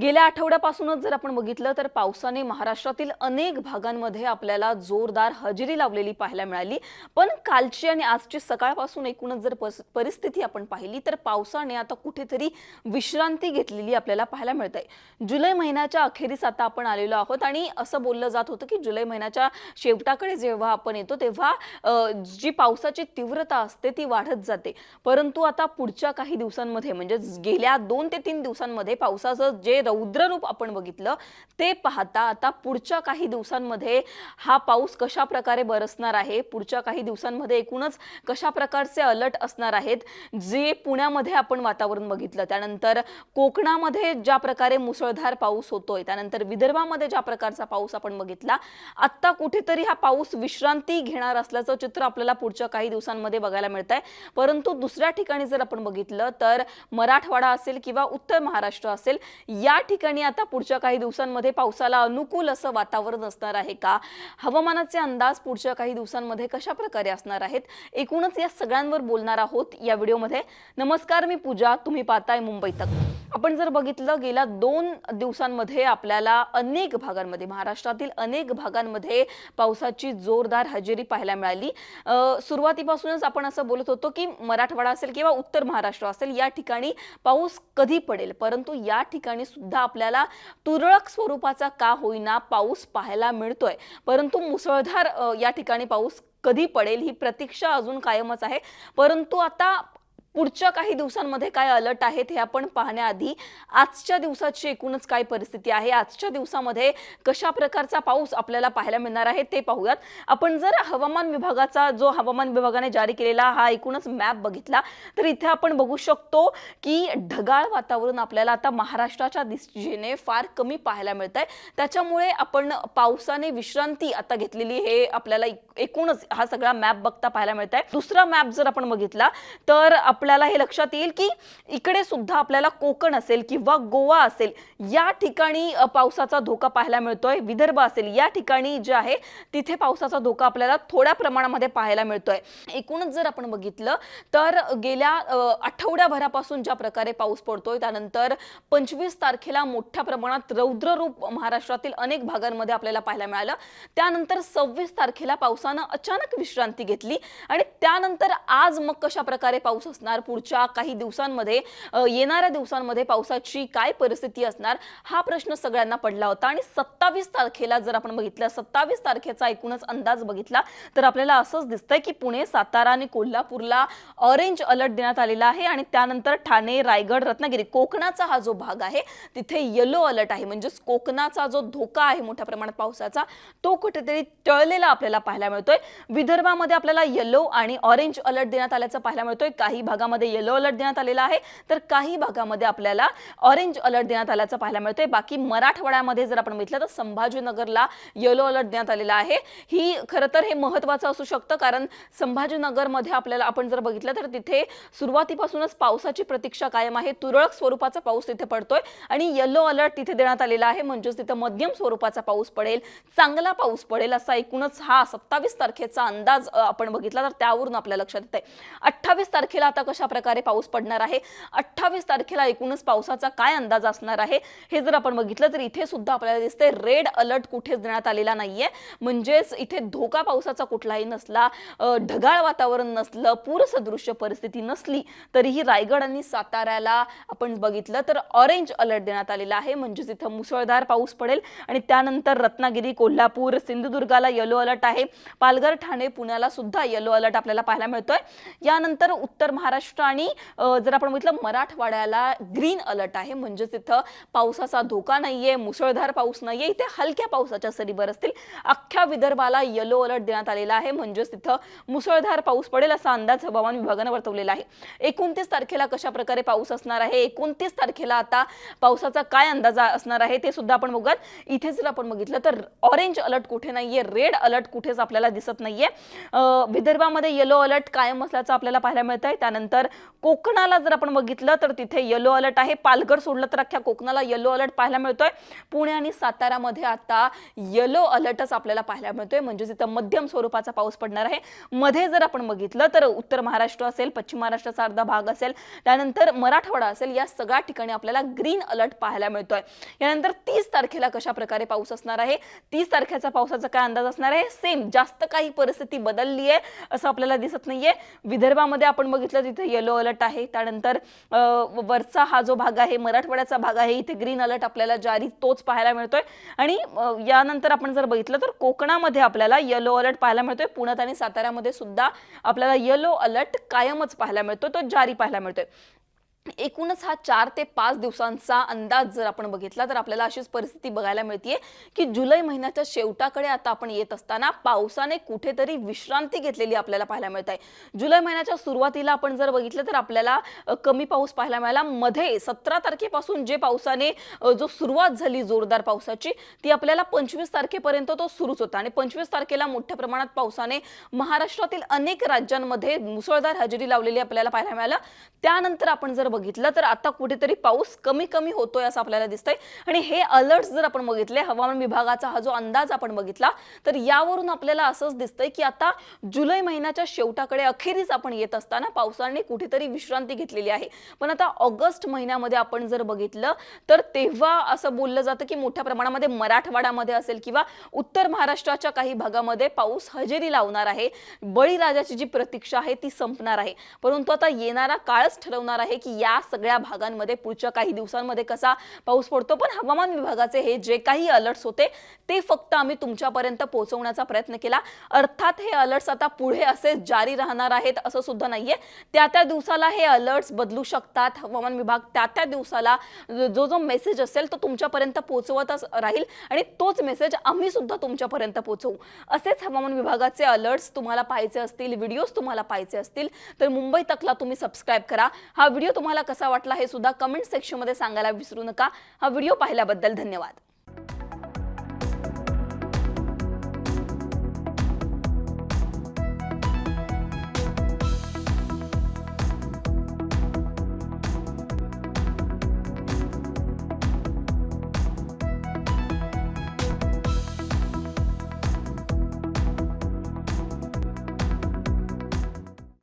गेल्या आठवड्यापासूनच जर आपण बघितलं तर पावसाने महाराष्ट्रातील अनेक भागांमध्ये आपल्याला जोरदार हजेरी लावलेली पाहायला मिळाली. पण कालची आणि आजची सकाळपासून एकूणच जर पस- परिस्थिती आपण पाहिली तर पावसाने आता कुठेतरी विश्रांती घेतलेली आपल्याला पाहायला मिळत आहे जुलै महिन्याच्या अखेरीस आता आपण आलेलो आहोत आणि असं बोललं जात होतं की जुलै महिन्याच्या शेवटाकडे जेव्हा आपण येतो तेव्हा जी पावसाची तीव्रता असते ती वाढत जाते. परंतु आता पुढच्या काही दिवसांमध्ये म्हणजे गेल्या दोन ते तीन दिवसांमध्ये पावसाचं जे रौद्ररूप आपण बघितलं ते पाहता आता पुढच्या काही दिवसांमध्ये हा पाऊस कशा प्रकारे बरसणार आहे? पुढच्या काही दिवसांमध्ये एकूणच कशा प्रकारचे अलर्ट असणार आहेत? जे पुण्यामध्ये आपण वातावरण बघितलं त्यानंतर कोकणामध्ये ज्या प्रकारे मुसळधार पाऊस होतोय त्यानंतर विदर्भामध्ये ज्या प्रकारचा पाऊस आपण बघितला आत्ता कुठेतरी हा पाऊस विश्रांती घेणार असल्याचं चित्र आपल्याला पुढच्या काही दिवसांमध्ये बघायला मिळत आहे परंतु दुसऱ्या ठिकाणी जर आपण बघितलं तर मराठवाडा असेल किंवा उत्तर महाराष्ट्र असेल या ठिकाणी आता पुढच्या काही दिवसांमध्ये पावसाला अनुकूल असं वातावरण असणार आहे का? हवामानाचे अंदाज पुढच्या काही दिवसांमध्ये कशा प्रकारे असणार आहेत? एकूणच या सगळ्यांवर बोलणार आहोत या व्हिडिओमध्ये. नमस्कार मी पूजा. तुम्ही पाहताय मुंबई तक. आपण जर बघितलं गेल्या दोन दिवसांमध्ये आपल्याला अनेक भागांमध्ये महाराष्ट्रातील अनेक भागांमध्ये पावसाची जोरदार हजेरी पाहायला मिळाली. सुरुवातीपासूनच आपण असं बोलत होतो की मराठवाडा असेल किंवा उत्तर महाराष्ट्र असेल या ठिकाणी पाऊस कधी पडेल? परंतु या ठिकाणी सुद्धा आपल्याला तुरळक स्वरूपाचा का होईना पाऊस पाहायला मिळतोय. परंतु मुसळधार या ठिकाणी पाऊस कधी पडेल ही प्रतीक्षा अजून कायमच आहे. परंतु आता पुढच्या काही दिवसांमध्ये काय अलर्ट आहेत हे आपण पाहण्याआधी आजच्या दिवसाची एकूणच काय परिस्थिती आहे? आजच्या दिवसामध्ये कशा प्रकारचा पाऊस आपल्याला पाहायला मिळणार आहे ते पाहूयात. आपण जर हवामान विभागाचा जो हवामान विभागाने जारी केलेला हा एकूणच मॅप बघितला तर इथे आपण बघू शकतो की ढगाळ वातावरण आपल्याला आता महाराष्ट्राच्या दिशेने फार कमी पाहायला मिळत आहे त्याच्यामुळे आपण पावसाने विश्रांती आता घेतलेली हे आपल्याला एक- एकूणच हा सगळा मॅप बघता पाहायला मिळत आहे दुसरा मॅप जर आपण बघितला तर आपल्याला हे लक्षात येईल की इकडे सुद्धा आपल्याला कोकण असेल किंवा गोवा असेल या ठिकाणी पावसाचा धोका पाहायला मिळतोय. विदर्भ असेल या ठिकाणी जे आहे तिथे पावसाचा धोका आपल्याला थोड्या प्रमाणामध्ये पाहायला मिळतोय. एकूणच जर आपण बघितलं तर गेल्या आठवड्याभरापासून ज्या प्रकारे पाऊस पडतोय त्यानंतर पंचवीस तारखेला मोठ्या प्रमाणात रौद्ररूप महाराष्ट्रातील अनेक भागांमध्ये आपल्याला पाहायला मिळालं. त्यानंतर सव्वीस तारखेला पावसानं अचानक विश्रांती घेतली आणि त्यानंतर आज मग कशा प्रकारे पाऊस असणार पुढच्या काही दिवसांमध्ये येणाऱ्या दिवसांमध्ये पावसाची काय परिस्थिती असणार हा प्रश्न सगळ्यांना पडला होता. आणि सत्तावीस तारखेला जर आपण बघितलं सत्तावीस तारखेचा एकूणच अंदाज बघितला तर आपल्याला असंच दिसतंय की पुणे सातारा आणि कोल्हापूरला ऑरेंज अलर्ट देण्यात आलेला आहे. आणि त्यानंतर ठाणे रायगड रत्नागिरी कोकणाचा हा जो भाग आहे तिथे येलो अलर्ट आहे. म्हणजेच कोकणाचा जो धोका आहे मोठ्या प्रमाणात पावसाचा तो कुठेतरी टळलेला आपल्याला पाहायला मिळतोय. विदर्भामध्ये आपल्याला येलो आणि ऑरेंज अलर्ट देण्यात आल्याचं पाहायला मिळतोय. काही भागामध्ये येलो अलर्ट देण्यात आलेला आहे. तर काही भागामध्ये आपल्याला ऑरेंज अलर्ट देण्यात आल्याचं पाहायला मिळतोय. बाकी मराठवाड्यामध्ये जर आपण बघितलं तर संभाजीनगरला येलो अलर्ट देण्यात आलेला आहे. ही खरं तर हे महत्वाचं असू शकतं कारण संभाजीनगरमध्ये आपल्याला आपण जर बघितलं तर तिथे सुरुवातीपासूनच पावसाची प्रतीक्षा कायम आहे. तुरळक स्वरूपाचा पाऊस तिथे पडतोय आणि येलो अलर्ट तिथे देण्यात आलेला आहे. म्हणजेच तिथे मध्यम स्वरूपाचा पाऊस पडेल चांगला पाऊस पडेल असा एकूणच हा सत्तावीस तारखेचा अंदाज आपण बघितला तर त्यावरून आपल्या लक्षात येत आहे अठ्ठावीस तारखेला आता कशा प्रकारे पाऊस पडणार आहे? अठ्ठावीस तारखेला एकूणच पावसाचा काय अंदाज असणार आहे? हे जर आपण बघितलं तर इथे सुद्धा आपल्याला दिसते रेड अलर्ट कुठेच देण्यात आलेला नाहीये. म्हणजेच इथे धोका पावसाचा कुठलाही नसला ढगाळ वातावरण नसलं पूरसदृश्य परिस्थिती नसली तरीही रायगड आणि साताऱ्याला आपण बघितलं तर ऑरेंज अलर्ट देण्यात आलेला आहे. म्हणजेच इथं मुसळधार पाऊस पडेल आणि त्यानंतर रत्नागिरी कोल्हापूर सिंधुदुर्गाला येलो अलर्ट आहे. पालघर ठाणे पुण्याला सुद्धा येलो अलर्ट आपल्याला पाहायला मिळतोय. यानंतर उत्तर महाराष्ट्र आणि जर आपण बघितलं मराठवाड्याला ग्रीन अलर्ट आहे. म्हणजेच तिथं पावसाचा धोका नाहीये मुसळधार पाऊस नाहीये. इथे हलक्या पावसाच्या सरी बरसतील अख्ख्या विदर्भाला येलो अलर्ट देण्यात आलेला आहे. म्हणजेच तिथं मुसळधार पाऊस पडेल असा अंदाज हवामान विभागानं वर्तवलेला आहे. एकोणतीस तारखेला कशा प्रकारे पाऊस असणार आहे? एकोणतीस तारखेला आता पावसाचा काय अंदाज असणार आहे? ते सुद्धा आपण बघूयात इथे जर आपण बघितलं तर ऑरेंज अलर्ट कुठे नाहीये? रेड अलर्ट कुठेच आपल्याला दिसत नाहीये. विदर्भामध्ये येलो अलर्ट कायम असल्याचं आपल्याला पाहायला मिळत आहे त्यानंतर त्यानंतर कोकणाला जर आपण बघितलं तर तिथे येलो अलर्ट आहे. पालघर सोडलं तर अख्ख्या कोकणाला येलो अलर्ट पाहायला मिळतोय. पुणे आणि साताऱ्यामध्ये आता येलो अलर्टच आपल्याला पाहायला मिळतोय. म्हणजे तिथं मध्यम स्वरूपाचा पाऊस पडणार आहे. मध्ये जर आपण बघितलं तर उत्तर महाराष्ट्र असेल पश्चिम महाराष्ट्राचा अर्धा भाग असेल त्यानंतर मराठवाडा असेल या सगळ्या ठिकाणी आपल्याला ग्रीन अलर्ट पाहायला मिळतोय. यानंतर तीस तारखेला कशा प्रकारे पाऊस असणार आहे? तीस तारखेचा पावसाचा काय अंदाज असणार आहे? सेम जास्त काही परिस्थिती बदलली आहे असं आपल्याला दिसत नाहीये. विदर्भामध्ये आपण बघितलं तिथे येलो अलर्ट आहे. त्यानंतर वरचा हा जो भाग आहे मराठवाड्याचा भाग आहे इथे ग्रीन अलर्ट आपल्याला जारी तोच पाहायला मिळतोय. आणि यानंतर आपण जर बघितलं तर कोकणामध्ये आपल्याला येलो अलर्ट पाहायला मिळतोय. पुण्यात आणि साताऱ्यामध्ये सुद्धा आपल्याला येलो अलर्ट कायमच पाहायला मिळतो. तो जारी पाहायला मिळतोय. एकूणच हा चार ते पाच दिवसांचा अंदाज जर आपण बघितला तर आपल्याला अशीच परिस्थिती बघायला मिळते की जुलै महिन्याच्या शेवटाकडे आता आपण येत असताना पावसाने कुठेतरी विश्रांती घेतलेली आपल्याला पाहायला मिळत आहे जुलै महिन्याच्या सुरुवातीला आपण जर बघितलं तर आपल्याला कमी पाऊस पाहायला मिळाला. मध्ये सतरा तारखेपासून जे पावसाने जो सुरुवात झाली जोरदार पावसाची ती आपल्याला पंचवीस तारखेपर्यंत तो सुरूच होता. आणि पंचवीस तारखेला मोठ्या प्रमाणात पावसाने महाराष्ट्रातील अनेक राज्यांमध्ये मुसळधार हजेरी लावलेली आपल्याला पाहायला मिळालं. त्यानंतर आपण जर बघितलं तर आता कुठेतरी पाऊस कमी कमी होतोय असं आपल्याला दिसतंय. आणि हे अलर्ट जर आपण बघितले हवामान विभागाचा हा जो अंदाज आपण बघितला तर यावरून आपल्याला असंच दिसतंय की आता जुलै महिन्याच्या शेवटाकडे अखेरीस आपण येत असताना पावसाने कुठेतरी विश्रांती घेतलेली आहे. पण आता ऑगस्ट महिन्यामध्ये आपण जर बघितलं तर तेव्हा असं बोललं जातं की मोठ्या प्रमाणामध्ये मराठवाड्यामध्ये असेल किंवा उत्तर महाराष्ट्राच्या काही भागामध्ये पाऊस हजेरी लावणार आहे. बळीराजाची जी प्रतीक्षा आहे ती संपणार आहे. परंतु आता येणारा काळच ठरवणार आहे की या सगळ्या भागांमध्ये पुढच्या काही दिवसांमध्ये कसा पाऊस पडतो पण हवामान विभागाचे हे जे काही अलर्ट्स होते ते फक्त आम्ही तुमच्यापर्यंत पोहोचवण्याचा प्रयत्न केला. अर्थात हे अलर्ट्स आता पुढे असे जारी राहणार आहेत असं सुद्धा नाहीये. त्या त्या दिवसाला हे अलर्ट्स बदलू शकतात हवामान विभाग त्या त्या दिवसाला जो जो मेसेज असेल तो तुमच्यापर्यंत पोहोचवतच राहील आणि तोच मेसेज आम्ही सुद्धा तुमच्यापर्यंत पोहोचवू. असेच हवामान विभागाचे अलर्ट्स तुम्हाला पाहायचे असतील व्हिडिओज तुम्हाला पाहायचे असतील तर मुंबई तकला तुम्ही सबस्क्राईब करा. हा व्हिडिओ तुम्हाला कसा वाटला हे सुद्धा कमेंट सेक्शनमध्ये सांगायला विसरू नका. हा व्हिडिओ पाहिल्याबद्दल धन्यवाद.